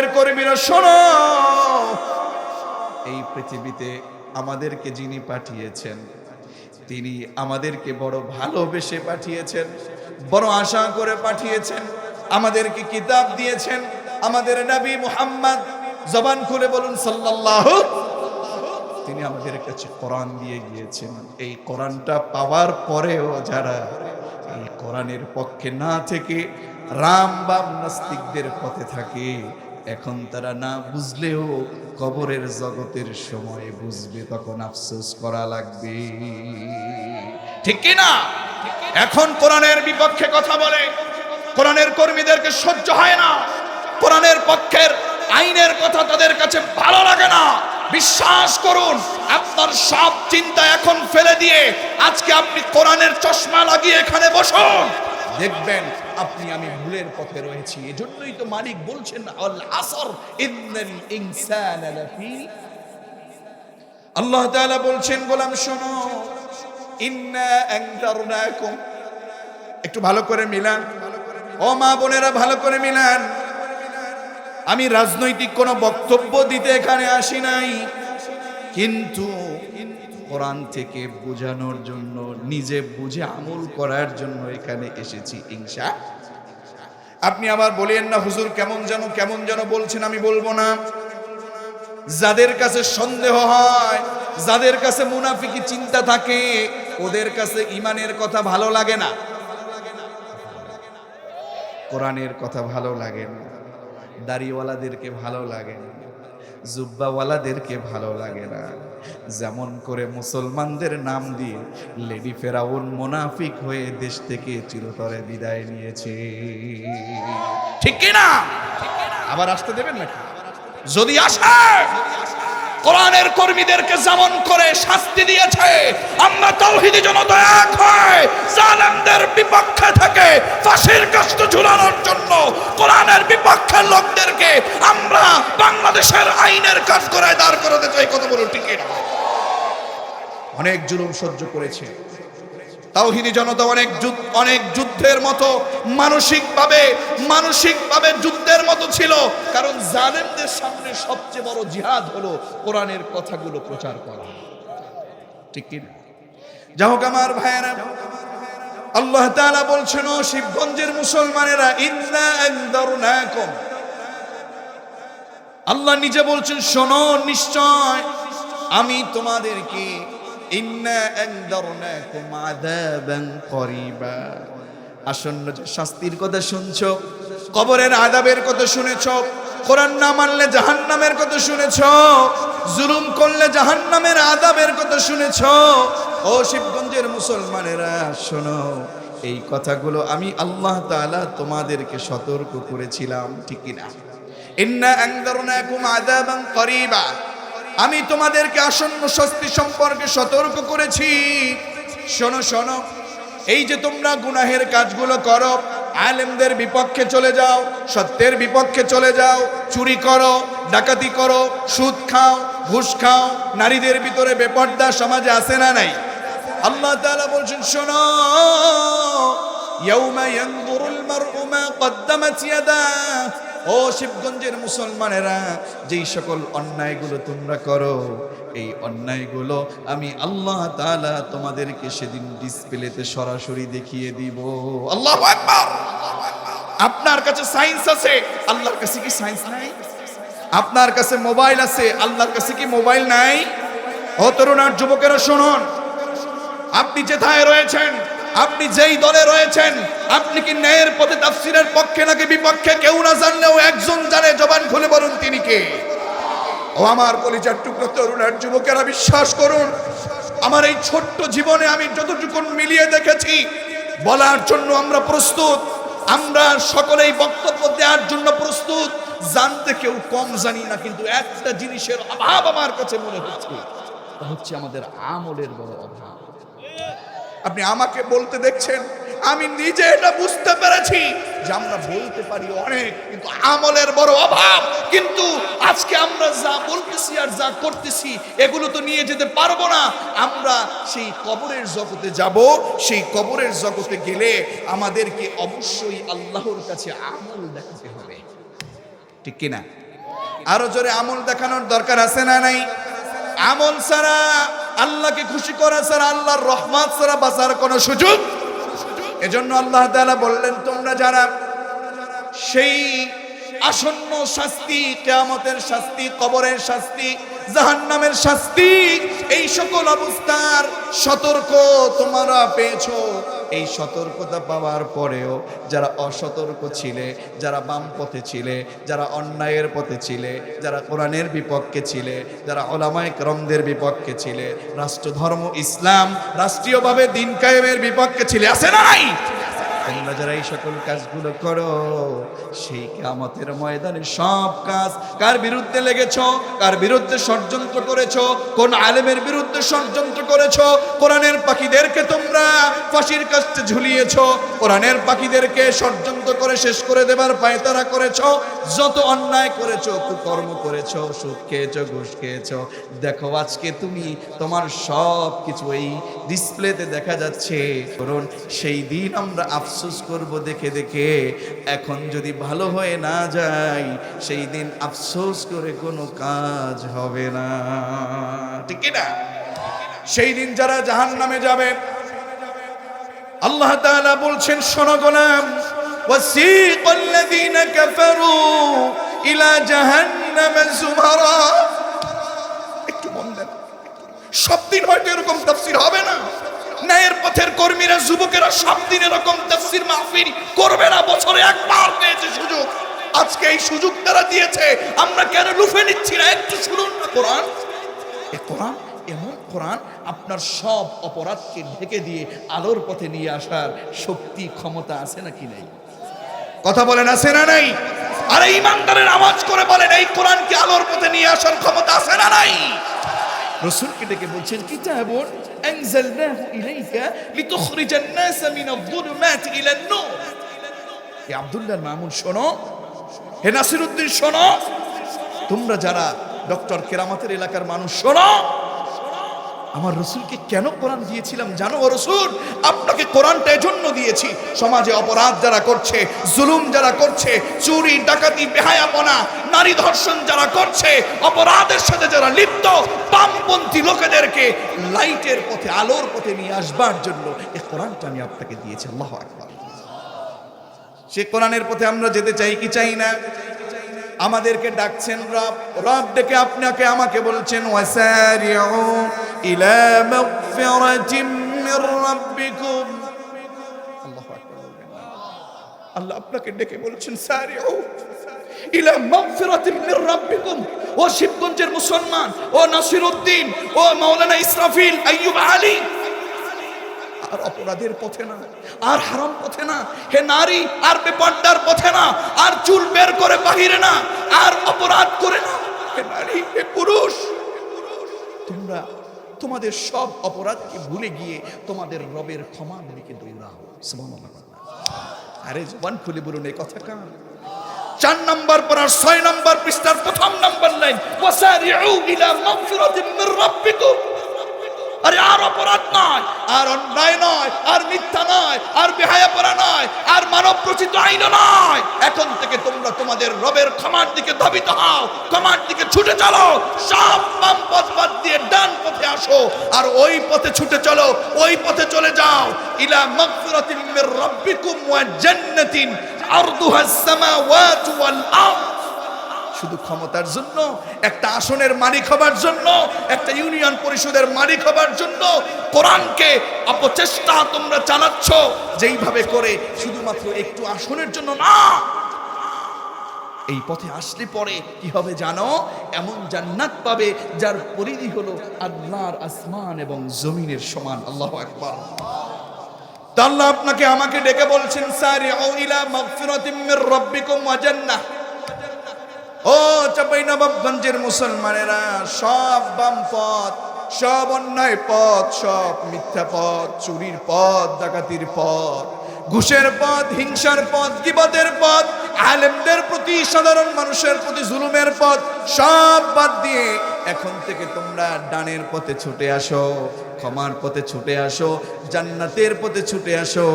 পক্ষের কর্মীরা, শোনো। এই পৃথিবীতে আমাদেরকে যিনি পাঠিয়েছেন, তিনি আমাদেরকে বড় ভালোবেসে পাঠিয়েছেন, বড় আশা করে পাঠিয়েছেন, আমাদেরকে কিতাব দিয়েছেন, আমাদের নবী মুহাম্মদ, জবান খুলে বলুন, সাল্লাল্লাহু তিনি আমাদের কাছে কোরআন দিয়ে গিয়েছেন। এই কোরআনটা পাওয়ার পরেও যারা এই কোরআনের পক্ষে না থেকে রাম বাম নাস্তিকদের পথে থাকে এখন তারা না বুঝলেও কবরের জগতের সময় বুঝবে, তখন আফসোস করা লাগবে। ঠিক না? এখন কোরআনের বিপক্ষে কথা বলে, কোরআনের কর্মীদেরকে সহ্য হয় না, কোরআনের পক্ষের আইনের কথা তাদের কাছে ভালো লাগে না। বিশ্বাস করুন, আপনার সব চিন্তা এখন ফেলে দিয়ে আজকে আপনি কোরআনের চশমা লাগিয়ে এখানে বসুন। দেখবেন, আপনি আমি ভুলের পথে রয়েছি। এজন্যই তো মালিক বলছেন, আল আসর ইন্নাল ইনসানা লাফি। আল্লাহ তাআলা বলছেন, গোলাম শোনো, ইন্না আনজারনাকুম। একটু ভালো করে মিলান। ও মা বোনেরা, ভালো করে মিলান। আমি রাজনৈতিক কোনো বক্তব্য দিতে এখানে আসি নাই, কিন্তু কোরআন থেকে বোঝানোর জন্য, নিজে বুঝে আমল করার জন্য এখানে এসেছি ইংসা আপনি আবার বলেন না, হুজুর কেমন যেন কেমন যেন বলছেন আমি বলব না। যাদের কাছে সন্দেহ হয়, যাদের কাছে মুনাফিকি চিন্তা থাকে, ওদের কাছে ইমানের কথা ভালো লাগে না। কোরআনের কথা ভালো লাগে না। দাড়িওয়ালাদেরকে ভালো লাগে না। জুব্বাওয়ালাদেরকে ভালো লাগে না। যেমন করে মুসলমানদের নাম দিয়ে লেডি ফেরাউন মোনাফিক হয়ে দেশ থেকে চিরতরে বিদায় নিয়েছে। ঠিক কিনা? আবার আসতে দেবেন নাকি? যদি আসে! কোরআনের কর্মীদেরকে যেমন করে শাস্তি দিয়েছে, আমরা তৌহিদি জনতা এক হয় জালেমদের বিপক্ষে থেকে ফাঁসির কষ্ট ঝুলানোর জন্য কোরআনের বিপক্ষের লোকদেরকে আমরা বাংলাদেশের আইনের কাজ করায় দাঁড় করাতে চাই। কত বড় টিকিট অনেক জুলুম সহ্য করেছে। তাওহিদি জনতা অনেক যুদ্ধ, অনেক যুদ্ধের মতো, মানসিকভাবে মানসিকভাবে যুদ্ধের মতো ছিল। কারণ জালেমদের সামনে সবচেয়ে বড় জিহাদ হলো কোরআনের কথাগুলো প্রচার করা। ঠিক কি যা হোক আমার ভাইয়েরা, আল্লাহ তাআলা বলছেন, ও শিবগঞ্জের মুসলমানেরা, ইন্না আনদারনাকুম। আল্লাহ নিজে বলছেন, শোনো, নিশ্চয় আমি তোমাদেরকে আসন্ন যে শাস্তির কথা শুনছো, কবরের আদাবের কথা শুনেছ, কোরআন না মানলে জাহান্নামের কথা শুনেছ, জুলুম করলে জাহান্নামের আদাবের কথা শুনেছ, ও শিবগঞ্জের মুসলমানেরা, শোনো, এই কথাগুলো আমি আল্লাহ তাআলা তোমাদেরকে সতর্ক করেছিলাম, ঠিক কি না ইন্না আযাবান করিবা। আমি তোমাদেরকে আসন্ন শাস্তি সম্পর্কে সতর্ক করেছি। শোনো শোনো। এই যে তোমরা গুনাহের কাজগুলো করো, আলেমদের বিপক্ষে চলে যাও, সত্যের বিপক্ষে চলে যাও, চুরি করো, ডাকাতি করো, সুদ খাও, ঘুষ খাও, নারীদের ভিতরে বেপর্দা সমাজে আসে না নাই? আল্লাহ তাআলা বলছেন, শোনো। ইয়াউমা ইয়ানজুরুল মারউ মা কদ্দামাত ইয়াদাহ। ও শিবগঞ্জের মুসলমানেরা, যেই সকল অন্যায়গুলো তোমরা করো, এই অন্যায়গুলো আমি আল্লাহ তাআলা তোমাদেরকে সেদিন ডিসপ্লেতে সরাসরি দেখিয়ে দিব। আল্লাহু আপনার কাছে সায়েন্স আছে, আল্লাহর কাছে কি সায়েন্স নাই? আপনার কাছে মোবাইল আছে, আল্লাহর কাছে কি মোবাইল নাই? ও তরুণ আর যুবকেরা শুনুন, আপনি যেথায় রয়েছেন আপনি যেই দলে রয়েছেন, আপনি কি ন্যায়ের পথে তাফসিরের পক্ষে নাকি বিপক্ষে? কেউ না জানলেও একজন জানে, জবান খুলে বলুন তিনি কে। ও আমার কলিজার টুকরো তরুণ আর যুবকেরা, বিশ্বাস করুন, আমার এই ছোট্ট জীবনে আমি যতটুকু মিলিয়ে দেখেছি, বলার জন্য আমরা প্রস্তুত, আমরা সকলেই বক্তব্য দেওয়ার জন্য প্রস্তুত, জানতে কেউ কম জানি না, কিন্তু একটা জিনিসের অভাব আমার কাছে মনে হচ্ছে হচ্ছে আমাদের আমলের বড় অভাব। আপনি আমাকে বলতে দেখছেন, আমি নিজে এটা বুঝতে পেরেছি যে আমরা বলতে পারি অনেক, কিন্তু আমলের বড় অভাব। কিন্তু আজকে আমরা যা বলতেছি আর যা করতেছি, এগুলো তো নিয়ে যেতে পারব না। আমরা সেই কবরের জগতে যাব, সেই কবরের জগতে গেলে আমাদেরকে অবশ্যই আল্লাহর কাছে আমল দেখাতে হবে। ঠিক কিনা? আরও জোরে আমল দেখানোর দরকার আছে না নাই? আমল ছাড়া আল্লাহকে খুশি করা ছাড়া আল্লাহর রহমত ছাড়া বাঁচার কোনো সুযোগ? এজন্য আল্লাহ তালা বললেন, তোমরা যারা সেই আসন্ন শাস্তি, কেয়ামতের শাস্তি, কবরের শাস্তি জাহান্নামের শাস্তি, এই সকল অবস্থার সতর্ক তোমরা পেয়েছ। এই সতর্কতা পাওয়ার পরেও যারা অসতর্ক ছিলে, যারা বাম পথে ছিলে, যারা অন্যায়ের পথে ছিলে, যারা কোরআনের বিপক্ষে ছিলে, যারা ওলামায় ক্রমদের বিপক্ষে ছিলে, রাষ্ট্রধর্ম, ইসলাম রাষ্ট্রীয়ভাবে দিন কায়েমের বিপক্ষে ছিলে, আছে না নাই? তোমরা যারা এই সকল কাজগুলো করো, সেই কামতের ময়দানে সব কাজ কার বিরুদ্ধে লেগেছ? কার বিরুদ্ধে ষড়যন্ত্র করেছ? কোন আলেমের বিরুদ্ধে ষড়যন্ত্র করেছ? কোরআনের পাখিদেরকে তোমরা ফাঁসির কাছে ঝুলিয়েছ? কোরআনের পাখিদেরকে ষড়যন্ত্র করে শেষ করে দেবার পায়তারা করেছ? যত অন্যায় করেছ, কুকর্ম করেছ সুখ খেয়েছ, ঘুষ খেয়েছ। দেখো আজকে তুমি তোমার সব কিছু এই ডিসপ্লেতে দেখা যাচ্ছে। কারণ সেই দিন আমরা আফসোস করব দেখে দেখে এখন যদি ভালো হয়ে না যায় সেই দিন আফসোস করে কোনো কাজ হবে না ঠিক কি না সেই দিন যারা জাহান নামে যাবে আল্লাহ তাআলা বলছেন শোনো গোলাম وسيق الذين كفروا إلى جهنم زمرا একটু মন দেন সব দিন হয়তো এরকম তাফসির হবে না ন্যায়ের পথের কর্মীরা, যুবকেরা সব দিন এরকম তাফসির মাহফিল করবে না। বছরে একবার পেয়েছে সুযোগ। আজকে এই সুযোগ তারা দিয়েছে। আমরা কেন লুফে নিচ্ছি না? একটু শুনুন না কোরআন। এ কোরআন এমন কোরআন, আপনার সব অপরাধকে ঢেকে দিয়ে আলোর পথে নিয়ে আসার শক্তি, ক্ষমতা আছে নাকি নাই? কথা বলেন, আছে না নাই? আরে ইমানদারের আওয়াজ করে বলেন, এই কোরআনকে আলোর পথে নিয়ে আসার ক্ষমতা আছে না নাই? রসুলকে ডেকে বলছেন, কিতাবুন আনজালনাহু ইলাইকা লিতুখরিজান নাস মিনাল যুলুমাতি ইলান নূর। হে আব্দুল্লাহ মামুন, শোনো। হে নাসিরউদ্দিন শোনো। তোমরা যারা ডক্টর কেরামতের এলাকার মানুষ, শোনো। আমার রসুলকে কেন কোরআন দিয়েছিলাম জানো রসুল? আপনাকে কোরআনটা এজন্য দিয়েছি। সমাজে অপরাধ যারা করছে, জুলুম যারা করছে, চুরি, ডাকাতি, বেহায়াপনা, নারী ধর্ষণ যারা করছে, অপরাধের সাথে যারা লিপ্ত, বামপন্থী লোকেদেরকে লাইটের পথে, আলোর পথে নিয়ে আসবার জন্য এই কোরআনটা আমি আপনাকে দিয়েছি, আল্লাহ আকবার। সে কোরআনের পথে আমরা যেতে চাই কি চাই না? আমাদেরকে ডাকছেন রব। রব ডেকে আপনাকে, আমাকে বলছেন, ওয়াসারিউ ইলা মাগফিরাতিম মির রাব্বিকুম। আল্লাহু আকবার। আল্লাহ আপনাকে ডেকে বলছেন, সারিউ ইলা মাগফিরাতিম মির রাব্বিকুম। ও শিবগঞ্জের মুসলমান, ও নাসিরউদ্দিন ও মাওলানা ইসরাফিল, আইয়ুব আলী। আর অপরাধের পথে না, আর হারাম পথে না, হে নারী, আর বেপর্দার পথে না, আর চুল বের করে বাহিরে না, আর অপরাধ করে না, হে নারী, হে পুরুষ, তোমরা তোমাদের সব অপরাধকে ভুলে গিয়ে তোমাদের রবের ক্ষমার দিকে দৌড়াও আরে জবান খুলে বলুন, এই কথা কার? চার নম্বর পড়ার ছয় নম্বর পৃষ্ঠার প্রথম নম্বর লাইন, ওয়াসারিউ ইলা মাগফিরাতিম মির রাব্বিকুম। আরে আর অপরাধ নয়, আর অন্যায় নয়, আর মিথ্যা নয়, আর বেহায়াপনা নয়, আর মানব রচিত আইন নয়। এখন থেকে তোমরা তোমাদের রবের ক্ষমার দিকে ধাবিত হও, ক্ষমার দিকে ছুটে চলো, সব বাম পথ বাদ দিয়ে ডান পথে আসো, আর ওই পথে ছুটে চলো, ওই পথে চলে যাও। ইলা মাগফিরাতিন মির রাব্বিকুম ওয়া জান্নাতিন আরদুহাস সামাওয়াতু ওয়াল আরদ। শুধু ক্ষমতার জন্য, একটা আসনের মালিক হবার জন্য, একটা ইউনিয়ন পরিষদের মালিক হবার জন্য কোরআনকে অপচেষ্টা তোমরা চালাচ্ছ, যেইভাবে করে শুধুমাত্র একটু আসনের জন্য না। এই পথে আসলে পরে কি হবে জানো? এমন জান্নাত পাবে যার পরিধি হলো আল্লাহর আসমান এবং জমিনের সমান। আল্লাহ একবার আল্লাহ আপনাকে আমাকে ডেকে বলছেন, সারিউ ইলা মাগফিরাতিম মির রাব্বিকুম ওয়া জান্নাহ। ও চাপাই নবাবগঞ্জের মুসলমানেরা, সব বাম পথ, সব অন্যায় পথ, সব মিথ্যা পথ, চুরির পথ, ডাকাতির পথ, ঘুষের পথ, হিংসার পথ কিবাদের পথ, আলেমদের প্রতি, সাধারণ মানুষের প্রতি, জুলুমের পথ, সব বাদ দিয়ে এখন থেকে তোমরা ডানের পথে ছুটে আসো। ক্ষমার পথে ছুটে আসো, জান্নাতের পথে ছুটে আসো।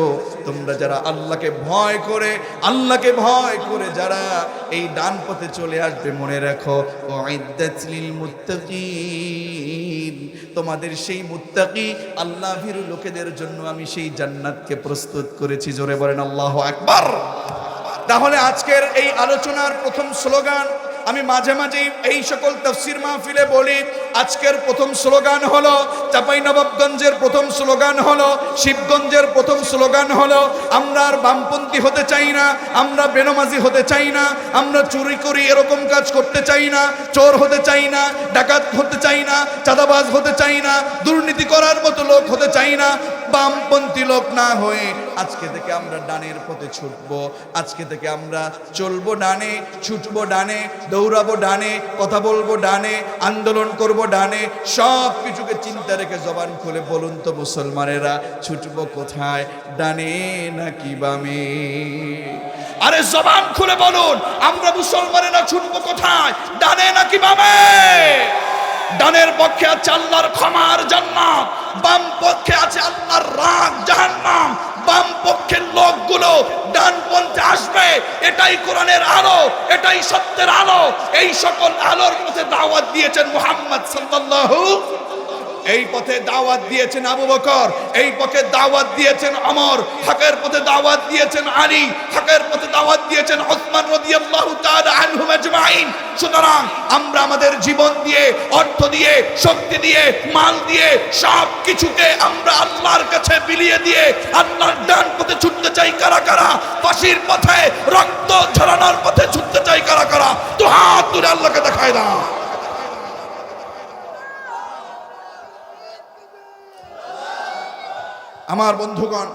তোমরা যারা আল্লাহকে ভয় করে, আল্লাহকে ভয় করে যারা এই ডান পথে চলে আসবে, মনে রাখো তোমাদের সেই মুত্তাকি আল্লাহ ভীরু লোকেদের জন্য আমি সেই জান্নাতকে প্রস্তুত করেছি। জোরে বলেন আল্লাহ একবার তাহলে আজকের এই আলোচনার প্রথম স্লোগান আমি মাঝে মাঝে এই সকল তফসির মাহফিলে বলি, আজকের প্রথম স্লোগান হলো, চাপাই নবাবগঞ্জের প্রথম স্লোগান হলো, শিবগঞ্জের প্রথম স্লোগান হলো, আমরা আর বামপন্থী হতে চাই না, আমরা বেনমাজি হতে চাই না, আমরা চুরি করি এরকম কাজ করতে চাই না, চোর হতে চাই না, ডাকাত হতে চাই না, চাঁদাবাজ হতে চাই না, দুর্নীতি করার মতো লোক হতে চাই না বামপন্থী লোক না হয়ে আজকে থেকে আমরা ডানের পথে ছুটবো। আজকে থেকে আমরা চলবো ডানে, ছুটবো ডানে, দৌড়াবো ডানে, কথা বলব ডানে, আন্দোলন করব ডানে, সব কিছুকে চিন্তা রেখে জবান খুলে বলুন তো মুসলমানেরা, ছুটবো কোথায়? ডানে নাকি বামে? আরে জবান খুলে বলুন, আমরা মুসলমানেরা ছুটবো কোথায়? ডানে নাকি বামে? ডানের পক্ষে আল্লাহর ক্ষমার জান্নাত এটাই কোরআনের আলো এটাই সত্যের আলো। এই সকল আলোর মধ্যে দাওয়াত দিয়েছেন মুহাম্মদ সাল্লাল্লাহু এই পথে দাওয়াত দিয়েছেন আবু বকর, এই পথে দাওয়াত দিয়েছেন অমর, হকের পথে দাওয়াত দিয়েছেন আলী, হকের পথে দাওয়াত দিয়েছেন ওসমান রাদিয়াল্লাহু তাআলা আনহুম আজমাইন। সুতরাং আমরা আমাদের জীবন দিয়ে, অর্থ দিয়ে, শক্তি দিয়ে, মাল দিয়ে, সব কিছুকে আমরা আল্লাহর কাছে বিলিয়ে দিয়ে, আল্লাহর ডান পথে ছুটতে চাই কারা কারা? ফাঁসির পথে, রক্ত ঝরানোর পথে ছুটতে চাই কারা কারা? তো হাত তুলে আল্লাহকে দেখায় না আমার বন্ধুগণ,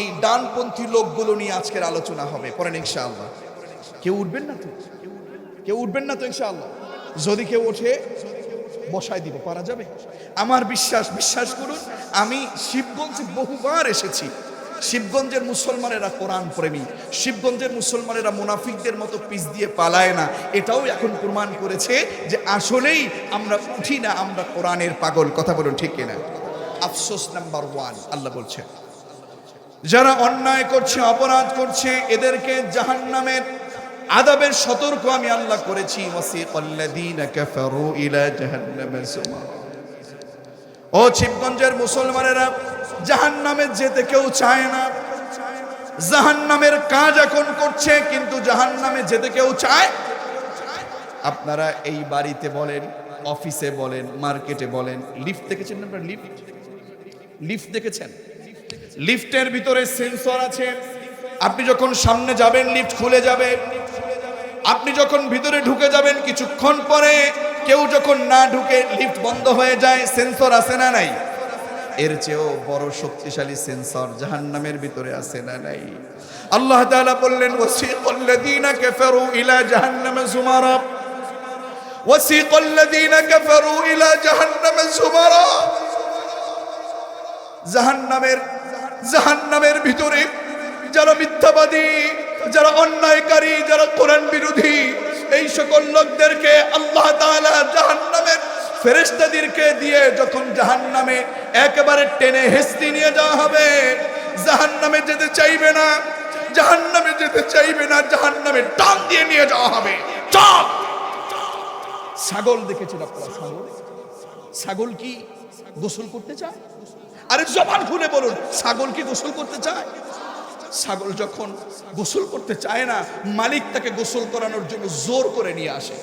এই ডানপন্থী লোকগুলো নিয়ে আজকের আলোচনা হবে পরেন ইনশাআল্লাহ। কেউ উঠবেন না তো? কেউ উঠবেন না তো ইনশাআল্লাহ? যদি কেউ ওঠে, বসায় দিব পারা যাবে? আমার বিশ্বাস বিশ্বাস করুন, আমি শিবগঞ্জে বহুবার এসেছি। শিবগঞ্জের মুসলমানেরা কোরআন প্রেমী, শিবগঞ্জের মুসলমানেরা মুনাফিকদের মতো পিস দিয়ে পালায় না। এটাও এখন প্রমাণ করেছে যে আসলেই আমরা উঠি না, আমরা কোরআনের পাগল, কথা বলুন ঠিক কিনা? আফসোস নাম্বার ওয়ান, আল্লাহ বলছেন। যারা অন্যায় করছে, অপরাধ করছে, এদেরকে জাহান নামের আদাবের সতর্ক আমি আল্লাহ করেছি। ও শিবগঞ্জের মুসলমানেরা জাহান জাহান্নামে যেতে কেউ চায় না। জাহান্নামের কাজ এখন করছে, কিন্তু জাহান্নামে যেতে কেউ চায়। আপনারা এই বাড়িতে বলেন, অফিসে বলেন, মার্কেটে বলেন, লিফট দেখেছেন আপনারা লিফট? লিফট দেখেছেন? লিফটের ভিতরে সেন্সর আছে। আপনি যখন সামনে যাবেন, লিফট খুলে যাবে। আপনি যখন ভিতরে ঢুকে যাবেন, কিছুক্ষণ পরে কেউ যখন না ঢুকে লিফট বন্ধ হয়ে যায়, সেন্সর আছে না নাই? এর চেয়েও বড় শক্তিশালী সেন্সর জাহান্নামের ভিতরে আছে না নাই? আল্লাহ তাআলা বললেন, ওয়াসিকাল্লাযীনা কাফারু ইলা জাহান্নামে যুমারা ওয়াসিকাল্লাযীনা কাফারু ইলা জাহান্নামে যুমারা জাহান্নামের জাহান্নামের ভিতরে যারা মিথ্যাবাদী, যারা অন্যায়কারী, যারা কোরআন বিরোধী, এই সকল লোকদেরকে আল্লাহ তাআলা জাহান্নামের ফেরেশতাদেরকে দিয়ে যখন জাহান্নামে একেবারে টেনে হেস্তি নিয়ে যাওয়া হবে, জাহান্নামে যেতে চাইবে না, জাহান্নামে যেতে চাইবে না, জাহান্নামে টান দিয়ে নিয়ে যাওয়া হবে। চল! ছাগল আপনারা ছাগল? ছাগল কি গোসল করতে চায়? আরে জবান খুলে বলুন, ছাগল কি গোসল করতে চায়? ছাগল যখন গোসল করতে চায় না, মালিক তাকে গোসল করানোর জন্য জোর করে নিয়ে আসে।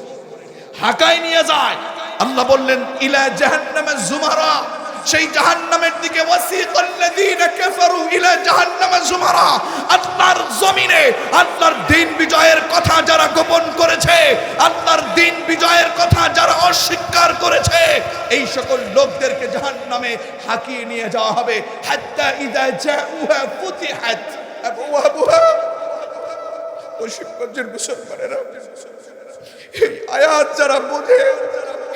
হাকায় নিয়ে যায়। আল্লাহ বললেন, ইলা জাহান্নামে জুমারা। সেই জাহান্নামের দিকে আল্লাহর জমিনে আল্লাহর দিন বিজয়ের কথা যারা গোপন করেছে, আল্লাহর দিন বিজয়ের কথা যারা অস্বীকার করেছে, এই সকল লোকদেরকে জাহান্নামে হাকিয়ে নিয়ে যাওয়া হবে। হাত্তা ইদা জাউহা ফুতিহাত। আবওয়াবুহা মুসলমানেরা, এই আয়াত যারা বোঝে,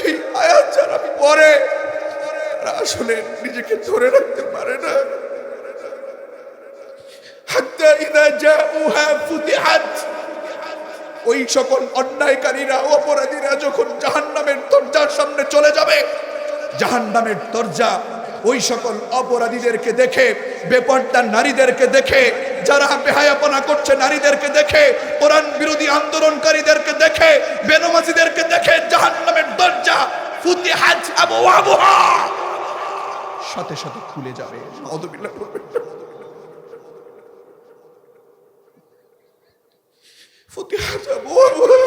এই আয়াত যারা তারা আসলে নিজেকে ধরে রাখতে পারে না। ওই সকল অন্যায়কারীরা, অপরাধীরা যখন জাহান্নামের দরজার সামনে চলে যাবে, জাহান্নামের দরজা ওই সকল অপরাধীদেরকে দেখে নারীদেরকে দেখে, যারা বেহায়াপনা করছে নারীদেরকে দেখে, কোরআন বিরোধী আন্দোলনকারীদেরকে দেখে, বেনমাজিদেরকে দেখে, জাহান্নামের দরজা ফুতিহাত আবওয়াবুহা সাথে সাথে খুলে যাবে নাউযুবিল্লাহ বলবেন না। فتحت أبوابها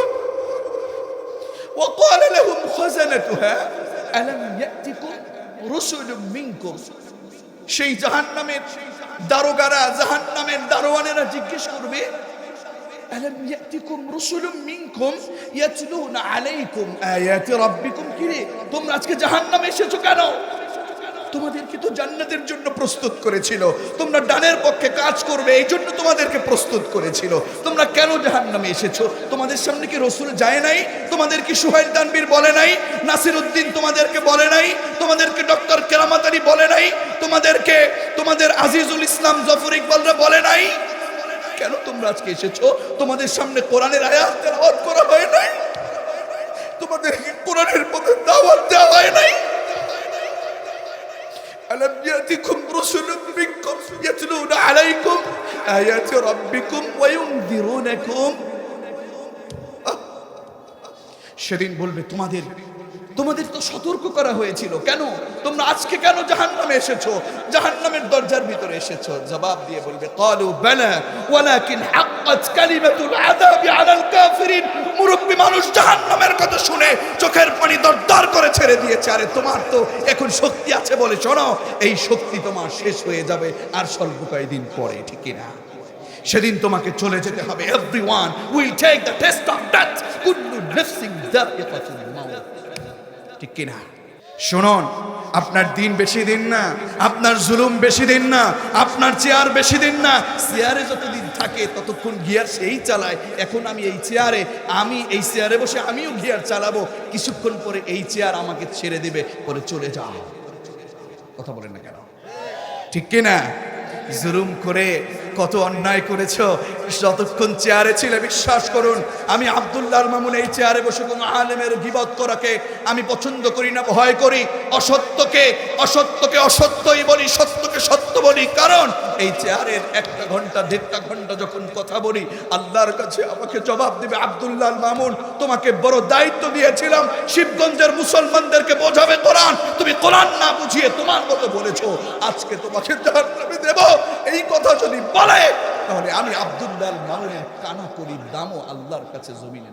وقال لهم خزنتها ألم يأتكم رسل منكم সেই জাহান্নামের দারোগারা জাহান্নামের দারোয়ানেরা জিজ্ঞেস করবে ألم يأتكم رسل منكم يتلون عليكم آيات ربكم কিরে তোমরা আজকে জাহান্নামে এসেছো কেন তোমাদেরকে তো জান্নাতের জন্য প্রস্তুত করেছিল। তোমরা ডানের পক্ষে কাজ করবে এই জন্য তোমাদেরকে প্রস্তুত করেছিল। তোমরা কেন জাহান্নামে এসেছ? তোমাদের সামনে কি রসুল যায় নাই? তোমাদের কি সুহাইল তানবীর বলে নাই? নাসির উদ্দিন তোমাদেরকে বলে নাই? তোমাদেরকে ডক্টর কেরামাতারি বলে নাই? তোমাদেরকে, তোমাদের আজিজুল ইসলাম, জফর ইকবালরা বলে নাই? কেন তোমরা আজকে এসেছ? তোমাদের সামনে কোরআনের আয়াত তেলাওয়াত করা হয় নাই? তোমাদেরকে কোরআনের পথে দাওয়াত দেওয়া হয় নাই? ألم يأتكم رسل منكم يتلون عليكم آيات ربكم وينذرونكم আহ! সেদিন বলবে তোমাদের তোমাদের তো সতর্ক করা হয়েছিল কেন তোমরা আজকে কেন জাহান্নামে এসেছো জাহান্নামের দরজার ভিতরে এসেছো জবাব দিয়ে বলবে قالوا بلى ولكن حقت كلمة العذاب على الكافرين মুরব্বী মানুষ জাহান্নামের কথা শুনে চোখের পানি দরদর করে ছেড়ে দিয়েছে। আরে, তোমার তো এখন শক্তি আছে বলে শোনো, এই শক্তি তোমার শেষ হয়ে যাবে আর স্বল্প কয়েকদিন পরে ঠিক না সেদিন তোমাকে চলে যেতে হবে। Everyone will take the test of death কুল্লু নাফসিন ঠিক কিনা? শুনুন আপনার দিন বেশি দিন না, আপনার জুলুম বেশি দিন না, আপনার চেয়ার বেশি দিন না। চেয়ারে যতদিন থাকে, ততক্ষণ গিয়ার সেই চালায়। এখন আমি এই চেয়ারে, আমি এই চেয়ারে বসে আমিও গিয়ার চালাবো। কিছুক্ষণ পরে এই চেয়ার আমাকে ছেড়ে দেবে, পরে চলে যাও। কথা বলেন না কেন? ঠিক কিনা? জুলুম করে কত অন্যায় করেছ? যতক্ষণ চেয়ারে ছিলে, বিশ্বাস করুন, আমি আব্দুল্লাহ মামুন এই চেয়ারে বসে কোনো আলেমের গিবত করাকে আমি পছন্দ করি না, ভয় করি। অসত্যকে অসত্যকে অসত্যই বলি, সত্যকে সত্য বলি। কারণ এই চেয়ারের একটা ঘণ্টা, দেড়টা ঘণ্টা যখন কথা বলি, আল্লাহর কাছে আমাকে জবাব দিবে আব্দুল্লাহ মামুন, তোমাকে বড় দায়িত্ব দিয়েছিলাম, শিবগঞ্জের মুসলমানদেরকে বোঝাবে কোরআন। তুমি কোরআন না বুঝিয়ে তোমার মতো বলেছ। আজকে তোমাকে দেব। এই কথা যদি বলে তাহলে আমি আব্দুল্লাহ মামুনের কানা করি দামও আল্লাহর কাছে জমিনে